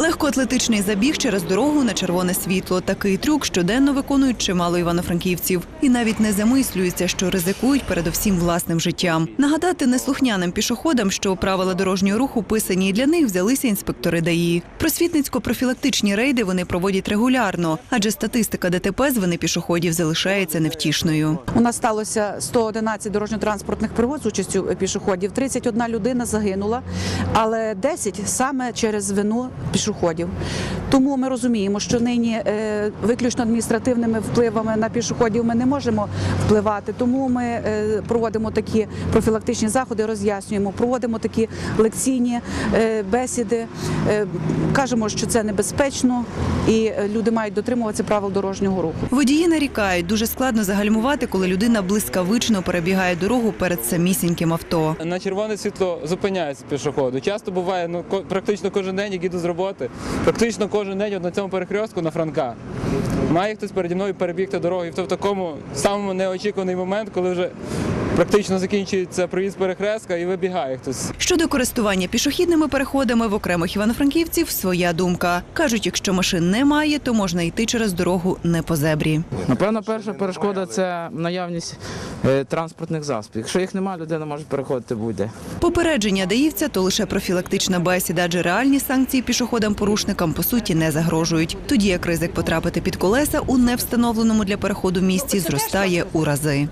Легкоатлетичний забіг через дорогу на червоне світло. Такий трюк щоденно виконують чимало івано-франківців. І навіть не замислюються, що ризикують передовсім власним життям. Нагадати неслухняним пішоходам, що правила дорожнього руху писані для них взялися інспектори ДАІ. Просвітницько-профілактичні рейди вони проводять регулярно, адже статистика ДТП з вини пішоходів залишається невтішною. У нас сталося 111 дорожньо-транспортних пригод з участю пішоходів. 31 людина загинула, але 10 саме через вину пішоходів пішоходів. Тому ми розуміємо, що нині е, виключно адміністративними впливами на пішоходів ми не можемо впливати. Тому ми е, проводимо такі профілактичні заходи, роз'яснюємо, проводимо такі лекційні е, бесіди, кажемо, що це небезпечно, і люди мають дотримуватися правил дорожнього руху. Водії нарікають, дуже складно загальмувати, коли людина блискавично перебігає дорогу перед самісіньким авто. На червоне світло зупиняється пішоходу. Часто буває, ну ко- практично кожен день, як іду з роботи, практично кожен день от на цьому перехрестку на Франка. Має хтось переді мною перебігти дорогу, і в такому самому неочікуваний момент, коли вже практично закінчується проїзд перехрестка і вибігає хтось. Щодо користування пішохідними переходами в окремих івано-франківців своя думка. Кажуть, якщо машин немає, то можна йти через дорогу не по зебрі. Напевно, перша перешкода це наявність е, транспортних засобів. Якщо їх немає, людина може переходити будь-де. Попередження даївця то лише профілактична бесіда, адже реальні санкції пішоходам-порушникам по суті не загрожують. Тоді як ризик потрапити під колеса у невстановленому для переходу місці зростає у рази.